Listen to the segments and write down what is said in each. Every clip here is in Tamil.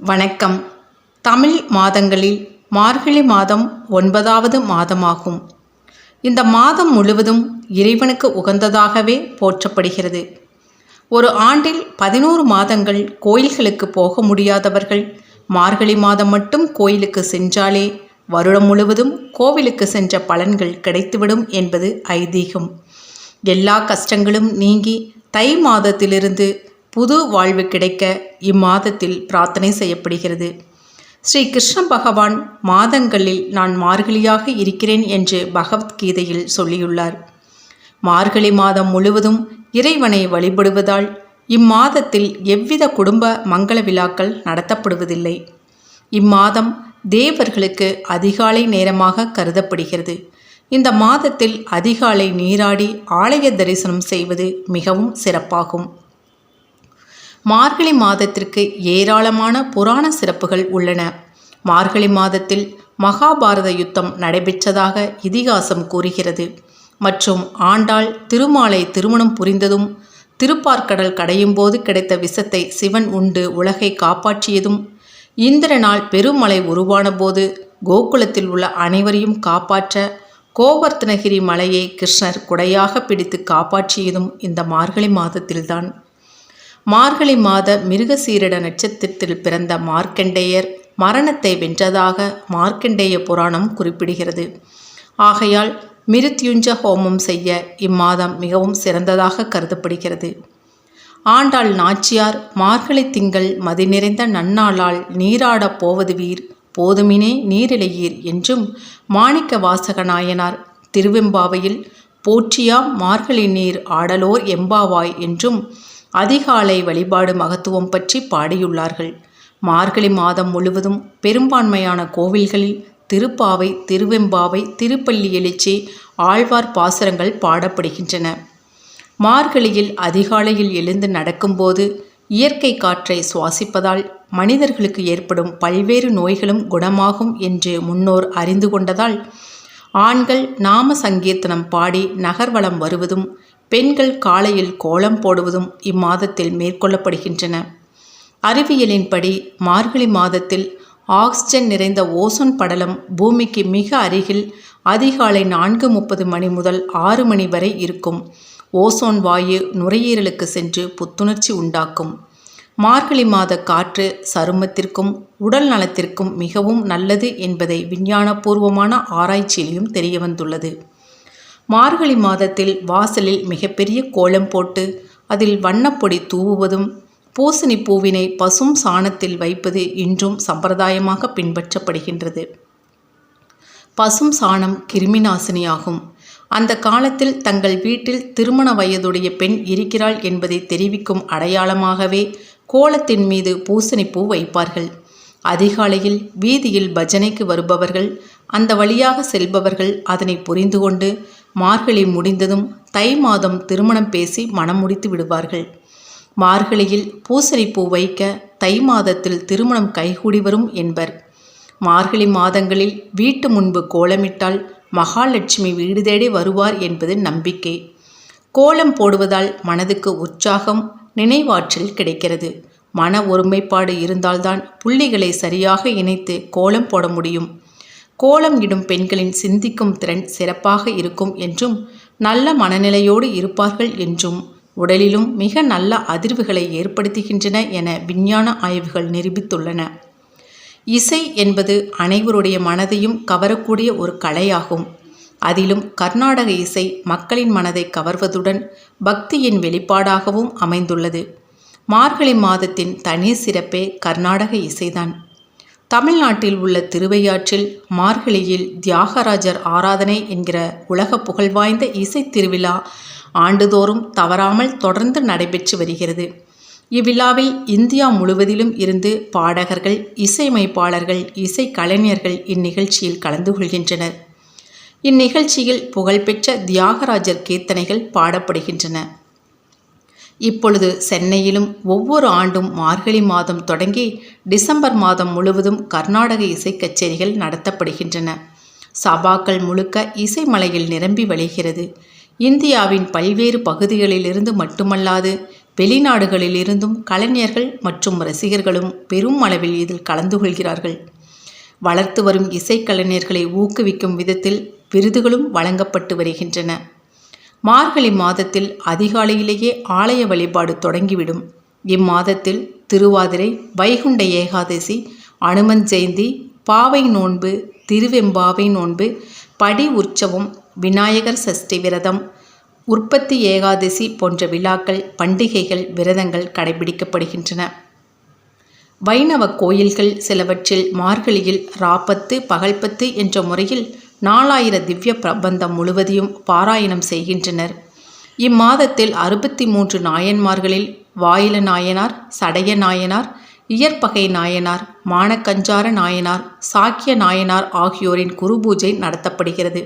வணக்கம். தமிழ் மாதங்களில் மார்கழி மாதம் ஒன்பதாவது மாதமாகும். இந்த மாதம் முழுவதும் இறைவனுக்கு உகந்ததாகவே போற்றப்படுகிறது. ஒரு ஆண்டில் பதினோரு மாதங்கள் கோயில்களுக்கு போக முடியாதவர்கள் மார்கழி மாதம் மட்டும் கோயிலுக்கு சென்றாலே வருடம் முழுவதும் கோவிலுக்கு சென்ற பலன்கள் கிடைத்துவிடும் என்பது ஐதீகம். எல்லா கஷ்டங்களும் நீங்கி தை மாதத்திலிருந்து புது வாழ்வு கிடைக்க இம்மாதத்தில் பிரார்த்தனை செய்யப்படுகிறது. ஸ்ரீ கிருஷ்ண பகவான் மாதங்களில் நான் மார்கழியாக இருக்கிறேன் என்று பகவத்கீதையில் சொல்லியுள்ளார். மார்கழி மாதம் முழுவதும் இறைவனை வழிபடுவதால் இம்மாதத்தில் எவ்வித குடும்ப மங்கள விழாக்கள் நடத்தப்படுவதில்லை. இம்மாதம் தேவர்களுக்கு அதிகாலை நேரமாக கருதப்படுகிறது. இந்த மாதத்தில் அதிகாலை நீராடி ஆலய தரிசனம் செய்வது மிகவும் சிறப்பாகும். மார்கழி மாதத்திற்கு ஏராளமான புராண சிறப்புகள் உள்ளன. மார்கழி மாதத்தில் மகாபாரத யுத்தம் நடைபெற்றதாக இதிகாசம் கூறுகிறது. மற்றும் ஆண்டாள் திருமாலை திருமணம் புரிந்ததும் திருப்பார்க்கடல் கடையும் போது கிடைத்த விஷத்தை சிவன் உண்டு உலகை காப்பாற்றியதும் இந்திரனால் பெருமலை உருவான போது கோகுலத்தில் உள்ள அனைவரையும் காப்பாற்ற கோவர்த்தனகிரி மலையை கிருஷ்ணர் குடையாக பிடித்து காப்பாற்றியதும் இந்த மார்கழி மாதத்தில்தான். மார்கழி மாத மிருகசீரிட நட்சத்திரத்தில் பிறந்த மார்க்கண்டேயர் மரணத்தை வென்றதாக மார்க்கண்டேய புராணம் குறிப்பிடுகிறது. ஆகையால் மிருத்யுஞ்ச ஹோமம் செய்ய இம்மாதம் மிகவும் சிறந்ததாக கருதப்படுகிறது. ஆண்டாள் நாச்சியார் மார்கழி திங்கள் மதி நிறைந்த நன்னாளால் நீராடப் போவது வீர் போதுமினே நீரிழையீர் என்றும் மாணிக்க வாசக நாயனார் திருவெம்பாவையில் போற்றியாம் மார்கழி நீர் ஆடலோர் எம்பாவாய் என்றும் அதிகாலை வழிபாடு மகத்துவம் பற்றி பாடியுள்ளார்கள். மார்கழி மாதம் முழுவதும் பெரும்பான்மையான கோவில்களில் திருப்பாவை திருவெம்பாவை திருப்பள்ளி எழுச்சி ஆழ்வார் பாசுரங்கள் பாடப்படுகின்றன. மார்கழியில் அதிகாலையில் எழுந்து நடக்கும்போது இயற்கை காற்றை சுவாசிப்பதால் மனிதர்களுக்கு ஏற்படும் பல்வேறு நோய்களும் குணமாகும் என்று முன்னோர் அறிந்து கொண்டதால் ஆண்கள் நாம சங்கீர்த்தனம் பாடி நகர்வலம் வருவதும் பெண்கள் காலையில் கோலம் போடுவதும் இம்மாதத்தில் மேற்கொள்ளப்படுகின்றன. அறிவியலின்படி மார்கழி மாதத்தில் ஆக்சிஜன் நிறைந்த ஓசோன் படலம் பூமிக்கு மிக அருகில் அதிகாலை நான்கு முப்பது மணி முதல் ஆறு மணி வரை இருக்கும். ஓசோன் வாயு நுரையீரலுக்கு சென்று புத்துணர்ச்சி உண்டாக்கும். மார்கழி மாத காற்று சருமத்திற்கும் உடல் நலத்திற்கும் மிகவும் நல்லது என்பதை விஞ்ஞானபூர்வமான ஆராய்ச்சியிலும் தெரியவந்துள்ளது. மார்கழி மாதத்தில் வாசலில் மிகப்பெரிய கோலம் போட்டு அதில் வண்ணப்பொடி தூவுவதும் பூசணி பூவினை பசும் சாணத்தில் வைப்பது இன்றும் சம்பிரதாயமாக பின்பற்றப்படுகின்றது. பசும் சாணம் கிருமிநாசினியாகும். அந்த காலத்தில் தங்கள் வீட்டில் திருமண வயதுடைய பெண் இருக்கிறாள் என்பதை தெரிவிக்கும் அடையாளமாகவே கோலத்தின் மீது பூசணிப்பூ வைப்பார்கள். அதிகாலையில் வீதியில் பஜனைக்கு வருபவர்கள் அந்த வழியாக செல்பவர்கள் அதனை புரிந்து கொண்டு மார்கழி முடிந்ததும் தை மாதம் திருமணம் பேசி மனம் முடித்து விடுவார்கள். மார்கழியில் பூசணிப்பூ வைக்க தை மாதத்தில் திருமணம் கைகூடி வரும் என்பர். மார்கழி மாதங்களில் வீட்டு முன்பு கோலமிட்டால் மகாலட்சுமி வீடு தேடி வருவார் என்பது நம்பிக்கை. கோலம் போடுவதால் மனதுக்கு உற்சாகம் நினைவாற்றல் கிடைக்கிறது. மன ஒருமைப்பாடு இருந்தால்தான் புள்ளிகளை சரியாக இணைத்து கோலம் போட முடியும். கோலம் இடும் பெண்களின் சிந்திக்கும் திறன் சிறப்பாக இருக்கும் என்றும் நல்ல மனநிலையோடு இருப்பார்கள் என்றும் உடலிலும் மிக நல்ல அதிர்வுகளை ஏற்படுத்துகின்றன என விஞ்ஞான ஆய்வுகள் நிரூபித்துள்ளன. இசை என்பது அனைவருடைய மனதையும் கவரக்கூடிய ஒரு கலையாகும். அதிலும் கர்நாடக இசை மக்களின் மனதை கவர்வதுடன் பக்தியின் வெளிப்பாடாகவும் அமைந்துள்ளது. மார்கழி மாதத்தின் தனி சிறப்பே கர்நாடக இசைதான். தமிழ்நாட்டில் உள்ள திருவையாற்றில் மார்கழியில் தியாகராஜர் ஆராதனை என்கிற உலக புகழ்வாய்ந்த இசை திருவிழா ஆண்டுதோறும் தவறாமல் தொடர்ந்து நடைபெற்று வருகிறது. இவ்விழாவில் இந்தியா முழுவதிலும் இருந்து பாடகர்கள் இசையமைப்பாளர்கள் இசை கலைஞர்கள் இந்நிகழ்ச்சியில் கலந்து கொள்கின்றனர். இந்நிகழ்ச்சியில் புகழ்பெற்ற தியாகராஜர் கீர்த்தனைகள் பாடப்படுகின்றன. இப்பொழுது சென்னையிலும் ஒவ்வொரு ஆண்டும் மார்கழி மாதம் தொடங்கி டிசம்பர் மாதம் முழுவதும் கர்நாடக இசை கச்சேரிகள் நடத்தப்படுகின்றன. சபாக்கள் முழுக்க இசைமலையில் நிரம்பி வழிகிறது. இந்தியாவின் பல்வேறு பகுதிகளிலிருந்து மட்டுமல்லாது வெளிநாடுகளிலிருந்தும் கலைஞர்கள் மற்றும் ரசிகர்களும் பெரும் அளவில் இதில் கலந்து கொள்கிறார்கள். வளர்த்து வரும் இசைக்கலைஞர்களை ஊக்குவிக்கும் விதத்தில் விருதுகளும் வழங்கப்பட்டு வருகின்றன. மார்கழி மாதத்தில் அதிகாலையிலேயே ஆலய வழிபாடு தொடங்கிவிடும். இம்மாதத்தில் திருவாதிரை வைகுண்ட ஏகாதசி அனுமன் ஜெயந்தி பாவை நோன்பு திருவெம்பாவை நோன்பு படி உற்சவம் விநாயகர் சஷ்டி விரதம் உற்பத்தி ஏகாதசி போன்ற விழாக்கள் பண்டிகைகள் விரதங்கள் கடைபிடிக்கப்படுகின்றன. வைணவ கோயில்கள் சிலவற்றில் மார்கழியில் ராப்பத்து பகல்பத்து என்ற முறையில் நாலாயிர திவ்ய பிரபந்தம் முழுவதையும் பாராயணம் செய்கின்றனர். இம்மாதத்தில் அறுபத்தி மூன்று நாயன்மார்களில் வாயில நாயனார் சடைய நாயனார் இயற்பகை நாயனார் மானக்கஞ்சார நாயனார் சாக்கிய நாயனார் ஆகியோரின் குருபூஜை நடத்தப்படுகிறது.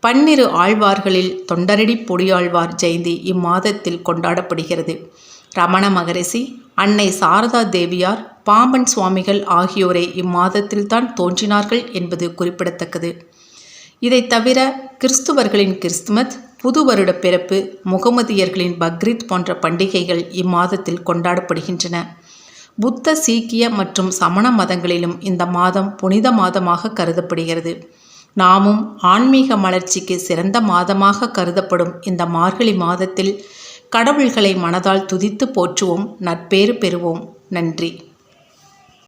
பன்னிரு ஆழ்வார்களில் தொண்டரடி பொடியாழ்வார் ஜெயந்தி இம்மாதத்தில் கொண்டாடப்படுகிறது. ரமண மகரிஷி அன்னை சாரதா தேவியார் பாம்பன் சுவாமிகள் ஆகியோரை இம்மாதத்தில்தான் தோன்றினார்கள் என்பது குறிப்பிடத்தக்கது. இதைத் தவிர கிறிஸ்துவர்களின் கிறிஸ்துமத் புது வருட பிறப்பு முகமதியர்களின் பக்ரீத் போன்ற பண்டிகைகள் இம்மாதத்தில் கொண்டாடப்படுகின்றன. புத்த சீக்கிய மற்றும் சமண மதங்களிலும் இந்த மாதம் புனித மாதமாக கருதப்படுகிறது. நாமும் ஆன்மீக மலர்ச்சிக்கு சிறந்த மாதமாக கருதப்படும் இந்த மார்கழி மாதத்தில் கடவுள்களை மனதால் துதித்து போற்றுவோம் நட்பேறு பெறுவோம். நன்றி.